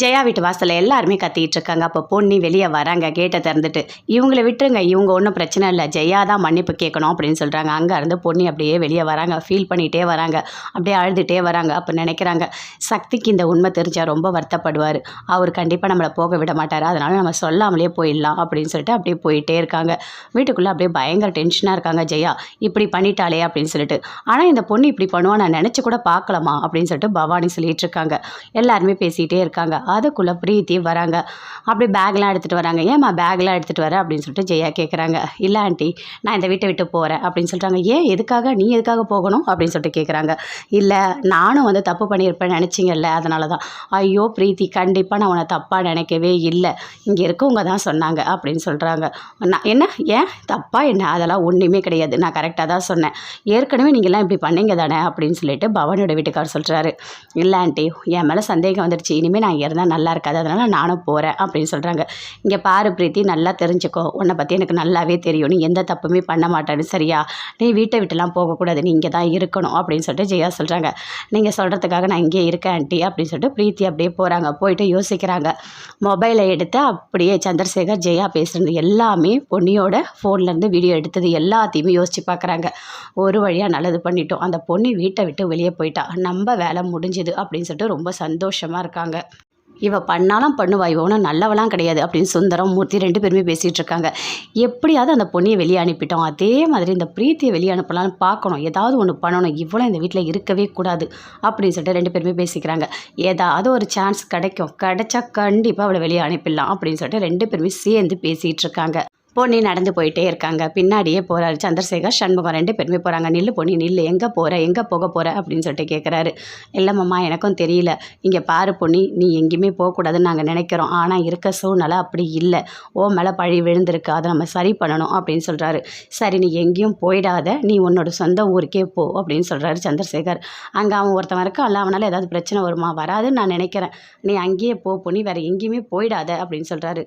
ஜெயா வீட்டு வாசலில் எல்லாருமே கத்திக்கிட்டு இருக்காங்க. அப்போ பொண்ணி வெளியே வராங்க. கேட்டை திறந்துட்டு இவங்களை விட்டுருங்க. இவங்க ஒன்றும் பிரச்சனை இல்லை. ஜெயா தான் மன்னிப்பு கேட்கணும். அப்படின்னு சொல்கிறாங்க அங்கே இருந்து பொண்ணி அப்படியே வெளியே வராங்க. ஃபீல் பண்ணிகிட்டே வராங்க. அப்படியே அழுதுகிட்டே வராங்க. அப்போ நினைக்கிறாங்க சக்திக்கு இந்த உண்மை தெரிஞ்சால் ரொம்ப வருத்தப்படுவார். அவர் கண்டிப்பாக நம்மளை போக விட மாட்டார். அதனால் நம்ம சொல்லாமலே போயிடலாம். அப்படின்னு சொல்லிட்டு அப்படியே போயிட்டே இருக்காங்க. வீட்டுக்குள்ளே அப்படியே பயங்கர டென்ஷனாக இருக்காங்க ஜெயா. இப்படி பண்ணிட்டாலே அப்படின்னு சொல்லிட்டு ஆனால் இந்த பொண்ணு இப்படி பண்ணுவான் நான் நினச்சி கூட பார்க்கலாமா? அப்படின்னு சொல்லிட்டு பவானி சொல்லிட்டு இருக்காங்க. எல்லாருமே பேசிகிட்டே இருக்காங்க. அதுக்குள்ளே பிரீத்தி வராங்க. அப்படி பேக்லாம் எடுத்துகிட்டு வராங்க. ஏம்மா பேக்லாம் எடுத்துகிட்டு வர? அப்படின்னு சொல்லிட்டு ஜெயா கேட்குறாங்க இல்லை ஆண்டி நான் இந்த வீட்டை விட்டு போகிறேன் அப்படின்னு சொல்கிறாங்க ஏன்? எதுக்காக? நீ எதுக்காக போகணும்? அப்படின்னு சொல்லிட்டு கேட்குறாங்க இல்லை நானும் வந்து தப்பு பண்ணியிருப்பேன் நினச்சிங்கல்ல அதனால தான் ஐயோ பிரீத்தி கண்டிப்பாக நான் உன்னை தப்பாக நினைக்கவே இல்லை. இங்கே இருக்கவங்க தான் சொன்னாங்க. அப்படின்னு சொல்கிறாங்க நான் என்ன? ஏன்? தப்பாக என்ன? அதெல்லாம் ஒன்றுமே கிடையாது. நான் கரெக்டாக தான் சொன்னேன். ஏற்கனவே நீங்கள்லாம் இப்படி பண்ணீங்க தானே? அப்படின்னு சொல்லிட்டு பவனோட வீட்டுக்கார் சொல்கிறாரு இல்லை ஆண்டி என் மேலே சந்தேகம் வந்துடுச்சு. இனிமேல் நான் இருந்தால் நல்லா இருக்காது. அதனால் நானும் போகிறேன் அப்படின்னு சொல்கிறாங்க இங்கே பாரு பிரீத்தி நல்லா தெரிஞ்சுக்கோ. உன்னை பற்றி எனக்கு நல்லாவே தெரியும். நீ எந்த தப்புமே பண்ண மாட்டேன்னு சரியா? நீ வீட்டை விட்டுலாம் போகக்கூடாது. நீ இங்கே தான் இருக்கணும் அப்படின்னு சொல்லிட்டு ஜெயா சொல்கிறாங்க நீங்கள் சொல்கிறதுக்காக நான் இங்கே இருக்கேன் ஆண்டி அப்படின்னு சொல்லிட்டு பிரீத்தி அப்படியே போகிறாங்க போயிட்டு யோசிக்கிறாங்க. மொபைலை எடுத்து அப்படியே சந்திரசேகர் ஜெயா பேசுகிறது எல்லாமே பொன்னியோட ஃபோன்லேருந்து வீடியோ எடுத்தது எல்லாத்தையுமே யோசித்து பார்க்குறாங்க ஒரு வழியாக நல்லது பண்ணிட்டோம். அந்த பொண்ணு வீட்டை விட்டு வெளியே போயிட்டா. நம்ம வேலை முடிஞ்சுது அப்படின்னு சொல்லிட்டு ரொம்ப சந்தோஷமாக இருக்காங்க. இவ பண்ணாலும் பண்ணுவா இவனும் நல்லவெல்லாம் கிடையாது அப்படின்னு சுந்தரம் மூர்த்தி ரெண்டு பேருமே பேசிகிட்டு இருக்காங்க. எப்படியாவது அந்த பொண்ணியை வெளியே அனுப்பிட்டோம். அதே மாதிரி இந்த பிரீத்தியை வெளியே அனுப்பலாம்னு பார்க்கணும். ஏதாவது ஒன்று பண்ணணும். இவ்வளோ இந்த வீட்டில் இருக்கவே கூடாது அப்படின்னு சொல்லிட்டு ரெண்டு பேருமே பேசிக்கிறாங்க. ஏதாவது ஒரு சான்ஸ் கிடைக்கும். கிடைச்சா கண்டிப்பாக அவளை வெளியே அனுப்பிடலாம் அப்படின்னு சொல்லிட்டு ரெண்டு பேருமே சேர்ந்து பேசிகிட்டு இருக்காங்க. பொன்னி நடந்து போயிட்டே இருக்காங்க. பின்னாடியே போகிறாரு சந்திரசேகர் சண்முகம் ரெண்டு பேருமே போகிறாங்க நில்லு பொன்னி நில்லு. எங்கே போகிற எங்கே போக போகிற அப்படின்னு சொல்லிட்டு கேட்குறாரு இல்லைம்மா எனக்கும் தெரியல. இங்கே பாரு பொன்னி நீ எங்கேயுமே போகக்கூடாதுன்னு நாங்கள் நினைக்கிறோம். ஆனால் இருக்க சூழ்நிலை அப்படி இல்லை. ஓ மேலே பழி விழுந்திருக்கு. அதை நம்ம சரி பண்ணணும் அப்படின்னு சொல்கிறாரு சரி நீ எங்கேயும் போயிடாத. நீ உன்னோட சொந்த ஊருக்கே போ அப்படின்னு சொல்கிறாரு சந்திரசேகர். அங்கே அவன் ஒருத்தன் இருக்கான் அல்ல அவனால் ஏதாவது பிரச்சனை வருமா? வராதுன்னு நான் நினைக்கிறேன். நீ அங்கேயே போ பொன்னி. வேறு எங்கேயுமே போயிடாத அப்படின்னு சொல்கிறாரு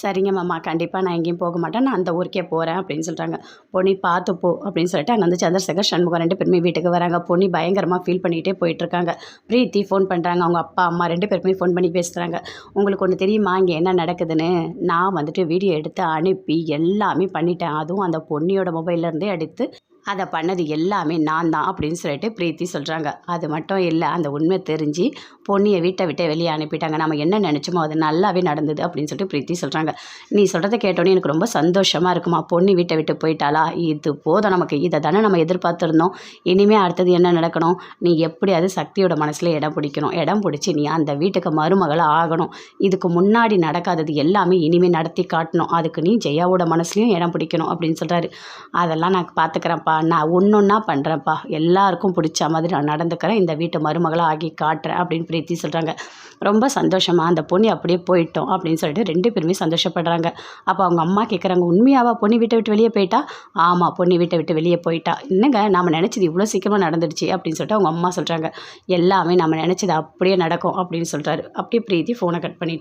சரிங்க மாமா கண்டிப்பாக நான் எங்கேயும் போக மாட்டேன். நான் அந்த ஊருக்கே போகிறேன் அப்படின்னு சொல்கிறாங்க பொன்னி பார்த்து போ அப்படின்னு சொல்லிட்டு அங்கே வந்து சந்திரசேகர் சண்முகம் ரெண்டு பேருமே வீட்டுக்கு வராங்க. பொன்னி பயங்கரமாக ஃபீல் பண்ணிகிட்டே போயிட்டுருக்காங்க. பிரீத்தி ஃபோன் பண்ணுறாங்க அவங்க அப்பா அம்மா ரெண்டு பேருமே ஃபோன் பண்ணி பேசுகிறாங்க உங்களுக்கு ஒன்று தெரியுமா? இங்கே என்ன நடக்குதுன்னு? நான் வந்துட்டு வீடியோ எடுத்து அனுப்பி எல்லாமே பண்ணிட்டேன். அதுவும் அந்த பொன்னியோட மொபைல்லேருந்தே எடுத்து அதை பண்ணது எல்லாமே நான் தான் அப்படின்னு சொல்லிட்டு பிரீத்தி சொல்கிறாங்க அது மட்டும் இல்லை அந்த உண்மை தெரிஞ்சு பொண்ணியை வீட்டை விட்டு வெளியே அனுப்பிட்டாங்க. நம்ம என்ன நினச்சோமோ அது நல்லாவே நடந்தது அப்படின்னு சொல்லிட்டு பிரீத்தி சொல்கிறாங்க நீ சொல்கிறத கேட்டோன்னே எனக்கு ரொம்ப சந்தோஷமாக இருக்குமா? பொண்ணு வீட்டை விட்டு போயிட்டாளா? இது போதும் நமக்கு. இதை தானே நம்ம எதிர்பார்த்துருந்தோம். இனிமேல் அடுத்தது என்ன நடக்கணும்? நீ எப்படியாவது சக்தியோட மனசில் இடம் பிடிக்கணும். இடம் பிடிச்சி நீ அந்த வீட்டுக்கு மருமகளாக ஆகணும். இதுக்கு முன்னாடி நடக்காதது எல்லாமே இனிமேல் நடத்தி காட்டணும். அதுக்கு நீ ஜெயாவோட மனசுலையும் இடம் பிடிக்கணும் அப்படின்னு சொல்கிறாரு அதெல்லாம் நான் பார்த்துக்கிறேன்ப்பா நான் ஒன்று ஒன்றா பண்ணுறேன்ப்பா எல்லாருக்கும் பிடிச்ச மாதிரி நான் நடந்துக்கிறேன். இந்த வீட்டு மருமகளாக ஆகி காட்டுறேன் அப்படின்னு பிரீத்தி சொல்கிறாங்க ரொம்ப சந்தோஷமாக அந்த பொண்ணு அப்படியே போயிட்டோம் அப்படின்னு சொல்லிட்டு ரெண்டு பேருமே சந்தோஷப்படுறாங்க. அப்போ அவங்க அம்மா கேட்குறாங்க உண்மையாவா? பொண்ணு வீட்டை விட்டு வெளியே போயிட்டா? ஆமாம் பொண்ணு வீட்டை விட்டு வெளியே போயிட்டா. என்னங்க நம்ம நினச்சது இவ்வளோ சீக்கிரமாக நடந்துடுச்சு? அப்படின்னு சொல்லிட்டு அவங்க அம்மா சொல்கிறாங்க எல்லாமே நம்ம நினச்சது அப்படியே நடக்கும் அப்படின்னு சொல்கிறாரு அப்படியே பிரீத்தி ஃபோனை கட் பண்ணிட்டு